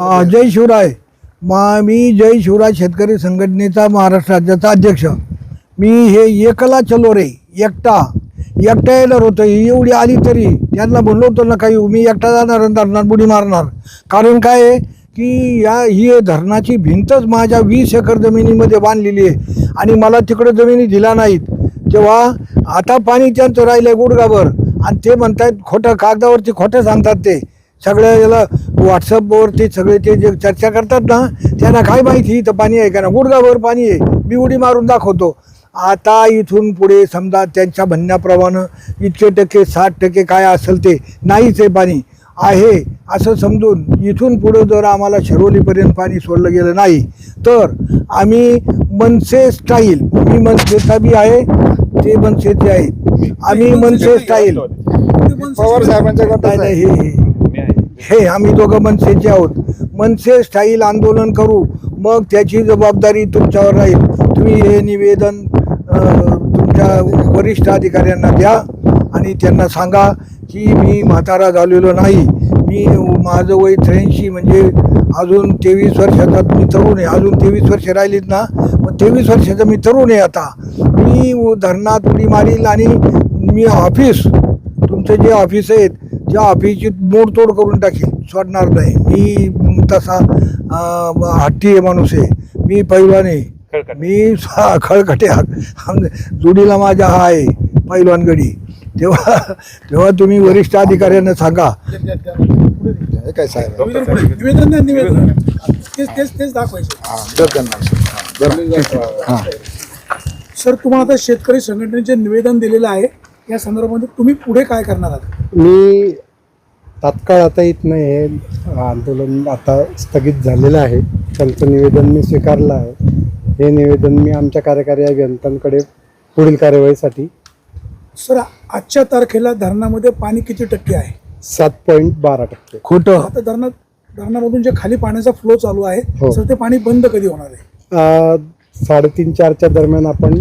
जय शिवराय. मा मी जय शिवराय शेतकरी संघटनेचा महाराष्ट्र राज्याचा अध्यक्ष. मी हे एकला चलो रे एकटा. एकटा येणार होतं ही एवढी आली तरी. त्यांना म्हणलो होतो ना काही मी एकटा जाणार धरणार बुडी मारणार. कारण काय आहे की या ही धरणाची भिंतच माझ्या वीस एकर जमिनीमध्ये बांधलेली आहे. आणि मला तिकडं जमिनी दिला नाहीत. तेव्हा आता पाणी त्यांचं राहिलं आहे गुडगाभर आणि ते म्हणतात खोटं कागदावरती खोटं सांगतात ते. सगळ्या याला व्हॉट्सअपवरती सगळे ते जे चर्चा करतात ना त्यांना काय माहिती? इथं पाणी आहे का ना गुडगाभर पाणी आहे. मी उडी मारून दाखवतो. आता इथून पुढे समजा त्यांच्या म्हणण्याप्रमाणे इतके टक्के साठ टक्के काय असेल ते नाहीच आहे पाणी. आहे असं समजून इथून पुढं जर आम्हाला शिरोलीपर्यंत पाणी सोडलं गेलं नाही तर आम्ही मनसे स्टाईल मी मनसेचा बी आहे ते मनसेचे आहेत. आम्ही मनसे स्टाईल पवार साहेबांच्या हे. हे आम्ही दोघं मनसेचे आहोत. मनसे स्टाईल आंदोलन करू मग त्याची जबाबदारी तुमच्यावर राहील. तुम्ही हे निवेदन तुमच्या वरिष्ठ अधिकाऱ्यांना द्या आणि त्यांना सांगा की मी म्हातारा झालेलो नाही. मी माझं वय त्र्याऐंशी म्हणजे अजून तेवीस वर्षाचा मी तरुण आहे. अजून तेवीस वर्ष राहिलीत ना मग तेवीस वर्षाचा मी तरुण आहे आता. मी धरणात उडी मारील आणि मी ऑफिस तुमचं जे ऑफिस आहेत त्या ऑफिसची मोडतोड करून टाकेल सोडणार नाही. मी तसा हट्टी आहे माणूस आहे. मी पैलवान आहे. मी खळखटे जुडीला माझ्या हा आहे पैलवान गडी. तेव्हा तेव्हा तुम्ही वरिष्ठ अधिकाऱ्यांना सांगा. हे काय साहेब? निवेदन पुढे. निवेदन द्या, निवेदन. तेच तेच तेच दाखवायचे. हा, दर करणार बरं. हा. सर तुम्हाला आता शेतकरी संघटनेचे निवेदन दिलेलं आहे. या संदर्भामध्ये तुम्ही पुढे काय करणार आहात? मी तात्काळ आता इथनं हे आंदोलन आता स्थगित झालेलं आहे. त्यांचं निवेदन मी स्वीकारलं आहे. हे निवेदन मी आमच्या कार्यकारी अभियंत्यांकडे पुढील कार्यवाहीसाठी सर आजच्या तारखेला धरणामध्ये पाणी किती टक्के आहे? सात पॉईंट बारा टक्के. खोटं. आता धरणात धरणामधून जे खाली पाण्याचा फ्लो चालू आहे हो. सर ते पाणी बंद कधी होणार आहे? साडेतीन चारच्या दरम्यान आपण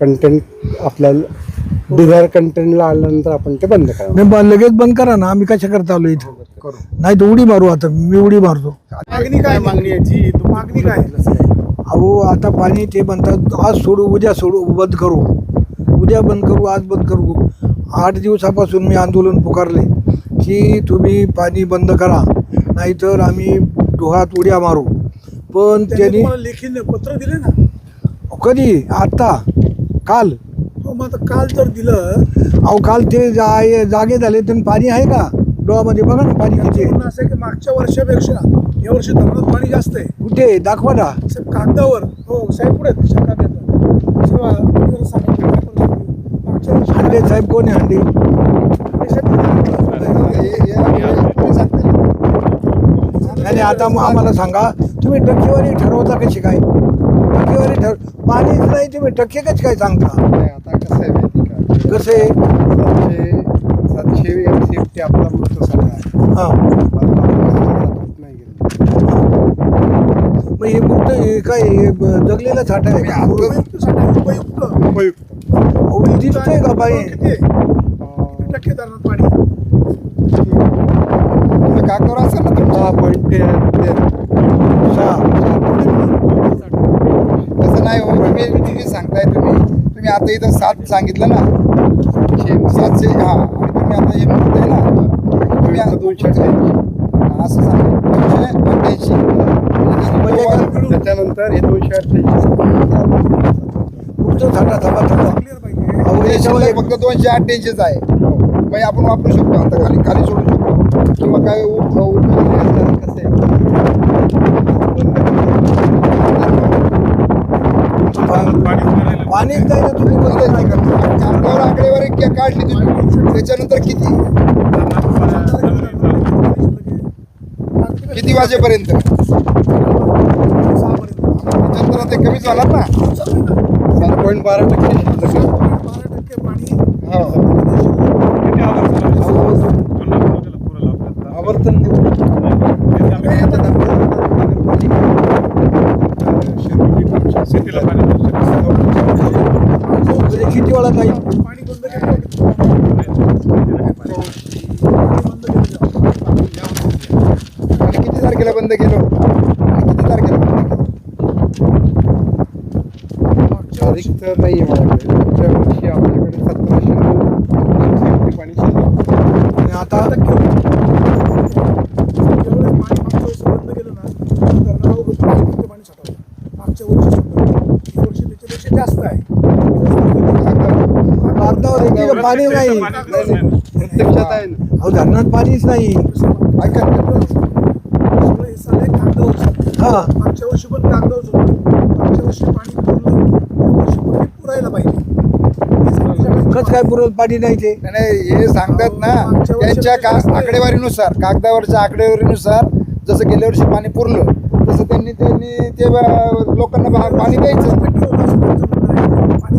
कंटेंट आपल्याला डिझायर कंटेंटला आल्यानंतर आपण ते बंद करा नाही बा, लगेच बंद करा ना. आम्ही कशा करता आलो इथं? नाही तर उडी मारू आता. मी उडी मारतो. मागणी काय मागणी याची मागणी काय अहो आता पाणी ते म्हणतात आज सोडू उद्या सोडू बंद करू. उद्या बंद करू आज बंद करू. आठ दिवसापासून मी आंदोलन पुकारले की तुम्ही पाणी बंद करा. नाहीतर आम्ही डोहात उड्या मारू. पण त्यांनी त्यांनी तुम्हाला लेखी पत्र दिले ना? कधी? आत्ता? काल हो, मग आता काल जर दिलं अहो काल ते जा जागे झाले तर पाणी आहे का डोहामध्ये बघा ना पाणी किती आहे असं आहे की मागच्या वर्षापेक्षा या वर्षी धरणात पाणी जास्त आहे कुठे? दाखवा ना साहेब कागदावर हो साहेब पुढे आहेत, काय परिस्थिती? मागच्या वर्षी हांडे साहेब कोण आहे हांडे हे साहेब, हे- हे- हे सांगतील. आणि आता मग आम्हाला सांगा तुम्ही टक्केवारी ठरवता कशी काय टक्केवारी ठर पाणीच नाही तुम्ही टक्के कशी काय सांगता? नाही, आता कसं आहे माहिती का? कसं सातशे सातशे आपला आहे. हां. नाही गेलं. मग हे हे काय हे ब- जगलेला साठा आहे का? उपयुक्त साठी उपयुक्त. दिसतंय का बाई? किती आहे? किती टक्के धरणात पाणी. इथं काकावर असेल ना तुमचं? पॉईंट सहा. किती सांगताय तुम्ही. तुम्ही आता इथं सात सांगितलं ना. सातशे हा आणि तुम्ही आता हे म्हणताय ना. तुम्ही आता दोनशे अठ्ठ्याऐंशी. असं सांगा. दोनशे अठ्ठ्याऐंशी. म्हणजे त्याच्यानंतर हे दोनशे अठ्ठ्याऐंशी. हे फक्त दोनशे अठ्ठ्याऐंशीच आहे. म्हणजे आपण वापरू शकतो आता खाली खाली सोडू शकतो. किंवा काय उ- उ- कसं आहे? पाणीच नाही ना तुम्ही बंद नाही करता कागदावर आकडेवारी काढली तुम्ही. त्याच्यानंतर किती? किती वाजेपर्यंत? त्याच्यानंतर ते कमीच झाला ना. सात पॉईंट बारा टक्के. बारा टक्के पाणी हो आवर्तन म्हणजे किती वेळा नाही पाणी बंद केलं आणि किती तारखेला बंद केलं. आणि किती तारखेला बंद केलं? तर नाही आहे माझ्याकडे पुढच्या वर्षी आपल्याकडे सतराशे नऊ पाणी शिल्लक आणि आता पाणी मागच्या वर्षी बंद केलं ना पाणी साठवलं. मागच्या वर्षी सुद्धा या वर्षी त्याच्यापेक्षा जास्त आहे. कागदावर एकीकडे पाणी नाही. प्रत्यक्षात आहे ना. अहो धरणात पाणीच नाही. ऐका. सगळं कागदावरचं हा. मागच्या वर्षी पण कागदावरच होतं. मागच्या वर्षी पाणी पुरलं या वर्षी पाणी पुरायला पाहिजे. हे सगळं कस काय पुरत पाणी नाही ते? नाही, नाही हे सांगतात ना त्यांच्या का आकडेवारीनुसार कागदावरच्या आकडेवारीनुसार जसं गेल्या वर्षी पाणी पुरलं तसं त्यांनी त्यांनी ते लोकांना बा- पाणी द्यायचं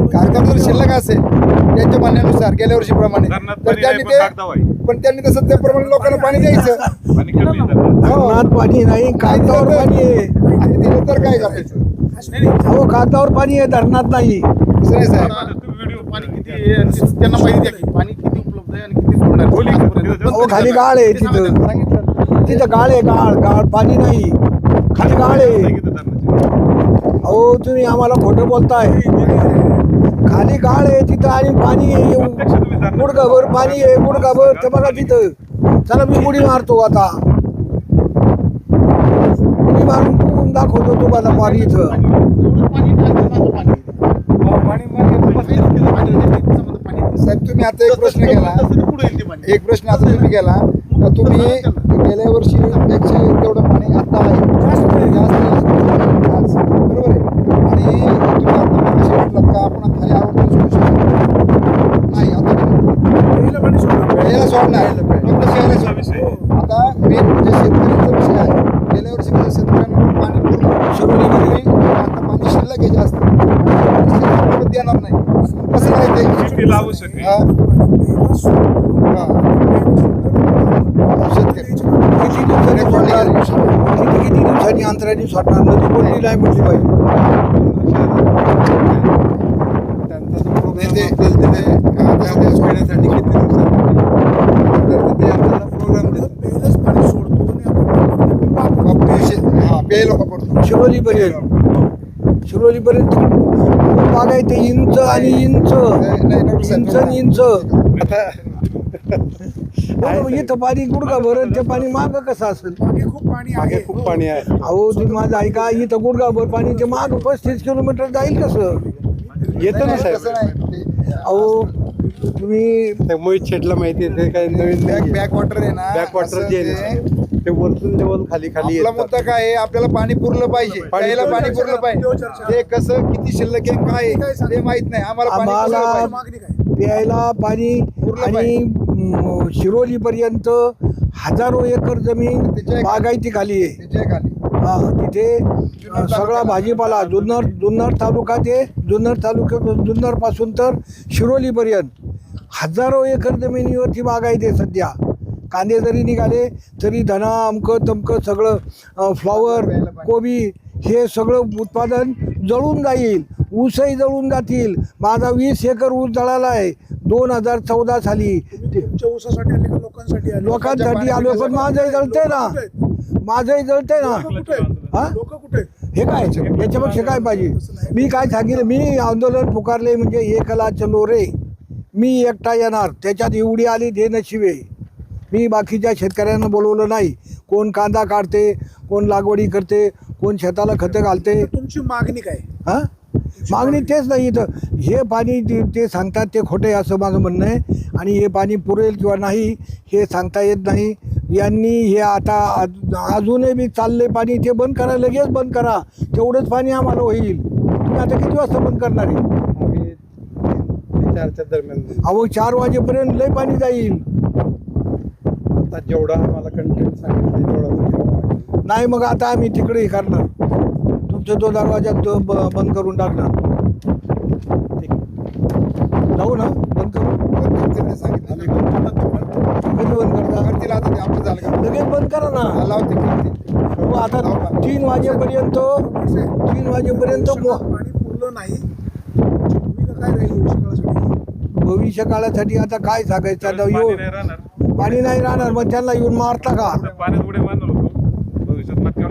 कागदावर जर शिल्लक असेल. त्यांच्या म्हणण्यानुसार गेल्या वर्षीप्रमाणे. धरणात तर पाणी त्यांनी ते पण त्यांनी तसं त्याप्रमाणे लोकांना पाणी द्यायचं. पाणी कमी आहे धरणात. धरणात पाणी नाही कागदावर पाणी आहे. आणि दिलं तर काय करायचं? अहो कागदावर पाणी आहे धरणात नाही. दुसरं नाही साहेब. तुम्ही व्हिडिओ पाणी किती आहे त्यांना माहिती द्या की पाणी किती उपलब्ध आहे आणि किती सोडणार बोली. आजपर्यंत. अहो खाली गाळ आहे तिथं. सांगितलं. तिथं गाळ आहे गाळ. गाळ पाणी नाही. खाली गाळ आहे. अहो तुम्ही आम्हाला खोटं बोलताय. गाळ आहे तिथं आणि पाणी आहे धरणात- गुडघाभर पाणी आहे गुडघाभर ते बघा तिथं. चला मी उडी मारतो आता. उडी मारून तू दाखवतो तुम्हाला पाणी इथं. साहेब तुम्ही आता एक प्रश्न केला. एक प्रश्न आता तुम्ही केला. का तुम्ही गेल्या वर्षी पेक्षा तेवढं पाणी आता आहे. जास्त. बरोबर आहे. आणि तुम्ही आता मगाशी म्हटलात का आपण खाली सोडू शकतो नाही? आता सोडणार. आता मेन जे शेतकऱ्यांचा विषय आहे. गेल्या वर्षी कसं शेतकऱ्यांना पाणी आणि आता पाणी शिल्लक आहे जास्त. देणार नाही. कसं नाही. शेतकरी. किती दिवसांनी सोडणार? किती किती दिवसांनी अंतराने सोडणार? नदी कोणती नाही म्हटली पाहिजे त्यांचा जो प्रोग्राम असेल तिथे ते सोडण्यासाठी किती दिवसांनी तर ते आपल्याला प्रोग्राम देतात पहिलंच पाणी सोडतो आणि हा, प्यायला वापरतो शिरोलीपर्यंत. शिरोलीपर्यंत इंच आणि इंच. इंच आणि इंच. आता इथं पाणी गुडघा भरत ते पाणी माग कसं असेल? मागे खूप पाणी मागे आहे. खूप पाणी आहे. अहो तुम्ही माझं ऐका इथं गुडघा भर पाणी ते माग पस्तीस किलोमीटर जाईल कसं? येतं ना नाही, साहेब अहो तुम्ही ते मोहित शेटला माहिती आहे ते काही नवीन बॅक नाही बॅक वॉटर आहे ना बॅक वॉटर असं जे आहे ते- ना ते वरतून लेवल खाली खाली आपला येतात. मुद्दा काय आहे? आपल्याला पाणी पुरलं पाहिजे. प्यायला पाणी पुरलं पाहिजे. ते कसं किती शिल्लक आहे काय आहे, ते माहीत नाही. आम्हाला पाणी आम्हाला- पुरलं पाहिजे. मागणी काय? प्यायला पाणी आणि शिरोलीपर्यंत हजारो एकर जमीन त्याच्या बागायती खाली आहे. हा तिथे सगळा भाजीपाला जुन्नर जुन्नर तालुका ते जुन्नर तालुक्यात जुन्नरपासून तर शिरोलीपर्यंत. हजारो एकर जमिनीवरती बागायते सध्या. कांदे जरी निघाले तरी धना अमकं तमकं सगळं फ्लॉवर कोबी हे सगळं उत्पादन जळून जाईल. ऊसही जळून जातील. माझा वीस एकर ऊस जळाला आहे. दोन हजार चौदा साली. तुम्ही तुमच्या ऊसासाठी आले का लोकांसाठी आले? लोकांसाठी आलो पण माझंही जळतंय ना. माझंही जळतंय ना. हा? लोक कुठे आहेत? हे काय याच्यापेक्षा काय पाहिजे? मी काय सांगितलं? मी आंदोलन पुकारले म्हणजे एकला चलो रे. मी एकटा येणार. त्याच्यात एवढी आली ते नशिबे. मी बाकीच्या शेतकऱ्यांना बोलवलं नाही. कोण कांदा काढते कोण लागवडी करते कोण शेताला खतं घालते. तुमची मागणी काय? हां? मागणी तेच नाही इथं. हे पाणी ते ते सांगतात ते खोटे असं माझं म्हणणं आहे. आणि हे पाणी पुरेल किंवा नाही हे सांगता येत नाही. यांनी हे आता अजूनही बी चालले पाणी ते बंद करा लगेच बंद करा. तेवढंच पाणी आम्हाला होईल. तुम्ही आता किती वाजता बंद करणार आहे? चारच्या दरम्यान अहो चार वाजेपर्यंत लय पाणी जाईल. आता जेवढा आम्हाला कंटेंट सांगितलं तेवढा. नाही मग आता आम्ही तिकडे हे करणार. तुमचा तो दरवाजा तो ब- बंद करून टाकणार. जाऊ ना बंद करू. त्यांनी सांगितलं कधी बंद करता. करतील आता ते आपलं झालं का? लगेच बंद करा ना. लावते करतील हो, आता तीन वाजेपर्यंत तीन वाजेपर्यंत पाणी पुरलं नाही. काय राहील भविष्यकाळासाठी भविष्य काळासाठी आता काय सांगायचं? आता पाणी येऊ नाही राहणार. पाणी नाही राहणार मग त्यांना येऊन मारता का? पाण्यात उड्या मारणार होतो भविष्यात माती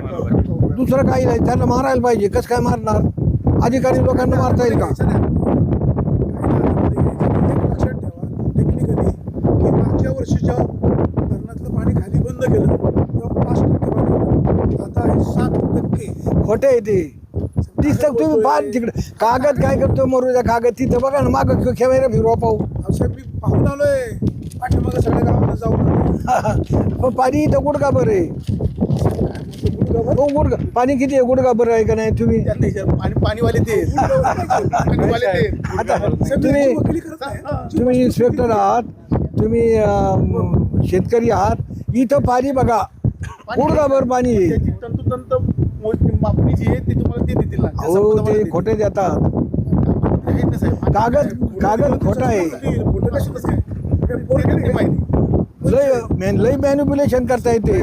दुसरं काही नाही त्यांना मारायला पाहिजे कसं काय मारणार अधिकारी लोकांना मारता येईल का लक्षात ठेवा टेक्निकली की मागच्या वर्षी जेव्हा धरणातलं पाणी खाली बंद केलं तेव्हा पाच टक्के पाणी होतं. आता सात टक्के खोटे आहे ते दिसतं तुम्ही पाहा तिकडे कागद काय करतो मरूच्या कागद तिथं बघा ना मागं कॅमेरा फिरवा पाहू साहेब मी पाहून आलोय पाठीमागं सगळ्या गावाला जाऊन पण पाणी इथं गुडगा बरं आहे हो गुडगा पाणी किती आहे? गुडगा बरं आहे का नाही तुम्ही? त्यांनी जे पाणी पाणीवाले ते पाणीवाले ते आता तुम्ही वकिली करत. तुम्ही इन्स्पेक्टर आहात. तुम्ही अं, शेतकरी आहात. इथं पाणी बघा. गुडगाभर पाणी आहे. त्याची तंतोतंत मोजणी- मापणी जी आहे ती तुम्हाला ते देतील ना. त्या संबंधामध्ये ते देतील. खोटे देतात. ते आहेत ना साहेब. कागद कागद खोटा आहे. खोटं कशातच काय? ते माहिती? लय मॅन- लय मॅन्युप्युलेशन करता येते.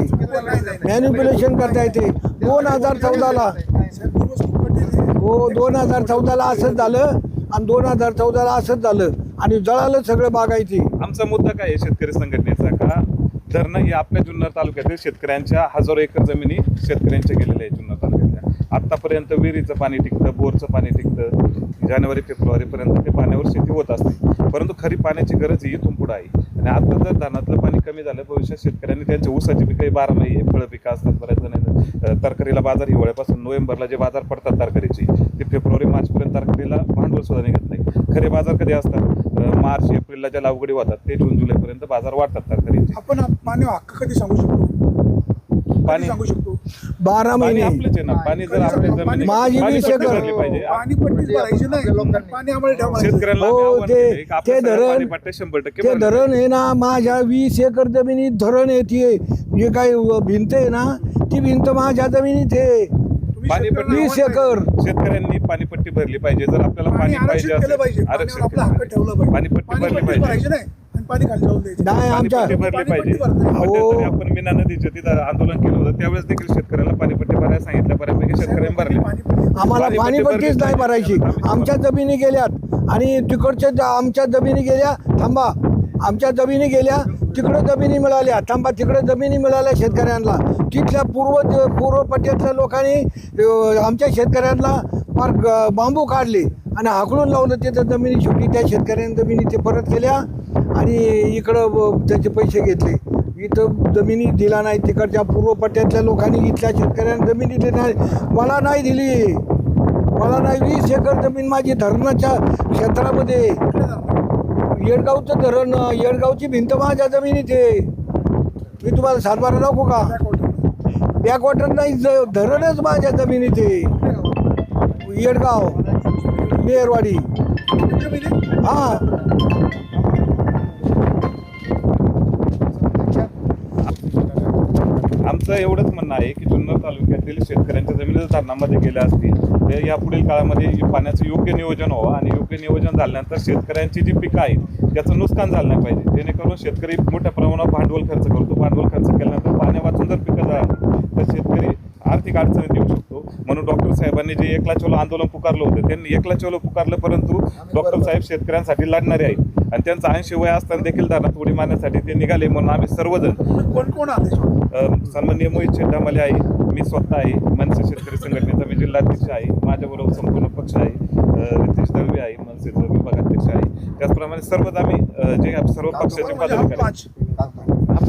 मॅन्युप्युलेशन करता येते. दोन हजार चौदाला. हो दोन हजार चौदाला असंच झालं आणि दोन हजार चौदाला असंच झालं. आणि जळालं सगळं बागायची आमचा मुद्दा काय आहे शेतकरी संघटनेचा का? धरणं ही आपल्या जुन्नर तालुक्यातील शेतकऱ्यांच्या हजारो एकर जमिनी शेतकऱ्यांच्या गेलेल्या आहे जुन्नर आतापर्यंत विहिरीचं पाणी टिकतं बोरचं पाणी टिकतं. जानेवारी फेब्रुवारीपर्यंत ते पाण्यावर शेती होत असते. परंतु खरी पाण्याची गरज ही इथून पुढे आहे. आणि आता जर धरणातलं पाणी कमी झालं भविष्यात शेतकऱ्यांनी त्यांच्या ऊसाची पिकं बारा महिने फळं पिकं असतात बऱ्याच जण तरकारीला बाजार हिवाळ्यापासून नोव्हेंबरला जे बाजार पडतात तरकारीचे ते फेब्रुवारी मार्चपर्यंत तरकारीला भांडवल सुद्धा निघत नाही. खरे बाजार कधी असतात? मार्च एप्रिलला ज्या लागवडी होतात ते जून जुलैपर्यंत बाजार वाढतात तरकारीचे. आपण मानव हक्क कधी सांगू शकतो? पाणी सांगू शकतो? बारा पाणी महिने. आपलंच आहे ना. पाणी जर आपल्या जमिनीत माझी पाणी वीस पट्टी एकर. भरली पाहिजे. पाणी पट्टीच भरायची नाही पाणी आम्हाला ठेवायचं. शेतकऱ्यांना हो, आव्हान ते- केलंय की ते आपल्या सगळ्या धरण- पाणीपट्ट्या शंभर टक्के ते भरल्या धरण आहे ना माझ्या वीस एकर जमिनीत धरण येते जे काही भिंत आहे ना ती भिंत माझ्या जमिनीत आहे. तुम्ही पाणी शेतकऱ्यांना वीस एकर. पाहिजे. शेतकऱ्यांनी पाणीपट्टी भरली पाहिजे. जर आपल्याला पाणी पाणी आरक्षित पाहिजे केलं पाहिजे. पाण्यावर आपला हक्क ठेवला पाहिजे. पाणीपट्टी पाणी भरली पट्टीच भरायची पाहिजे नाही. पाणी खाली जाऊन द्यायचं. नाही आमच्या पाणीपट्टी भरली पाणीपट्टी पाहिजे. भरली. मध्यंतरी हो. आपण मीना नदीच्या तिथं आंदोलन केलं होतं. त्यावेळेस देखील शेतकऱ्याला पाणीपट्टी भरायला सांगितलं. बऱ्यापैकी शेतकऱ्यांनी भरली. पाणीपट्टी आम्हाला पाणीपट्टी पाणीपट्टीच नाही भरायची. पाहिजे. आमच्या जमिनी गेल्यात. आणि तिकडच्या ज- आमच्या जमिनी गेल्या. थांबा. आमच्या जमिनी गेल्या. तिकडं जमिनी मिळाल्या. थांबा. तिकडं जमिनी मिळाल्या शेतकऱ्यांना. तिथल्या पूर्व ज- पूर्व पट्ट्यातल्या लोकांनी अं, आमच्या शेतकऱ्यांना फार ग- बांबू काढले. आणि हाकलून लावलं तिथं जमिनी शेवटी. त्या शेतकऱ्यांनी जमिनी ते परत केल्या. आणि इकडं त्याचे पैसे घेतले. इथं जमिनी दिला नाही तिकडच्या पूर्व पट्ट्यातल्या लोकांनी इथल्या शेतकऱ्यांना जमिनी दिली नाही. मला नाही दिली. मला नाही वीस एकर जमीन माझी धरणाच्या क्षेत्रामध्ये. येडगावचं धरण येडगावची भिंत माझ्या जमिनीत आहे. मी तुम्हाला सातबारा दाखवू का? बॅकवॉटर नाही ज- धरणच माझ्या जमिनीत आहे. येडगाव मेहरवाडी. हा. आमचं एवढंच म्हणणं आहे की जुन्नर तालुक्यातील शेतकऱ्यांच्या जमिनी जर धरणामध्ये गेल्या असतील तर या पुढील काळामध्ये पाण्याचं योग्य नियोजन व्हावं आणि योग्य नियोजन झाल्यानंतर शेतकऱ्यांची जी पिकं आहेत त्याचं नुकसान झालं नाही पाहिजे. जेणेकरून शेतकरी मोठ्या प्रमाणावर भांडवल खर्च करतो. भांडवल खर्च केल्यानंतर पाण्या वाचून जर पिकं झाली तर शेतकरी आर्थिक अडचणीत येऊ शकतो. म्हणून डॉक्टर साहेबांनी जे एकला चोलो आंदोलन पुकारलं होतं त्यांनी एकला चोलो पुकारलं परंतु डॉक्टर साहेब शेतकऱ्यांसाठी लढणारे आहेत. आणि त्यांचं ऐंशी वय असताना देखील धरणात उडी मारण्यासाठी ते निघाले म्हणून आम्ही सर्वजण. कोण कोण आले? अ, सन्माननीय मोहित शेट्टामले आहे मी स्वतः आहे मनसे शेतकरी संघटनेचा मी जिल्हाध्यक्ष आहे माझ्याबरोबर संपूर्ण पक्ष आहे रितेश दळवे आहे मनसेचा विभागाध्यक्ष आहे. त्याचप्रमाणे सर्वच आम्ही जे सर्व पक्षाचे पदाधिकारी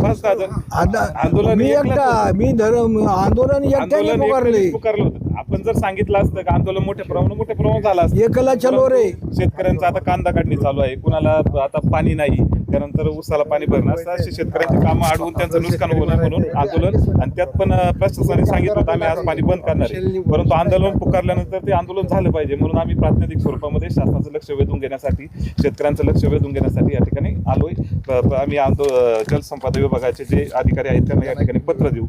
पाच पाच दहा जण. आता आंदोलन मी एकलाच एकटा होतं. मी धर्म आंदोलन एकट्याने आंदोलन पुकारले एकट्यानेच पुकारलं होतं. आपण जर सांगितलं असतं का आंदोलन मोठ्या प्रमाणात मोठ्या प्रमाणात झालं असतं. एकला चलो रे शेतकऱ्यांचं आता कांदा काढणी चालू आहे. कुणाला आता पाणी नाही. त्यानंतर उसाला पाणी भरणं असं शेतकऱ्यांची कामं अडवून त्यांचं नुकसान होणार म्हणून आंदोलन. आणि त्यात पण प्रशासनाने सांगितलं होतं आम्ही आज पाणी बंद करणार आहे. परंतु आंदोलन पुकारल्यानंतर ते आंदोलन झालं पाहिजे म्हणून आम्ही प्रातिनिधिक स्वरूपामध्ये शासनाचं लक्ष वेधून घेण्यासाठी शेतकऱ्यांचं लक्ष वेधून घेण्यासाठी या ठिकाणी आलोय. आम्ही आंदोलन जलसंपदा विभागाचे जे अधिकारी आहेत त्यांना या ठिकाणी पत्र देऊ.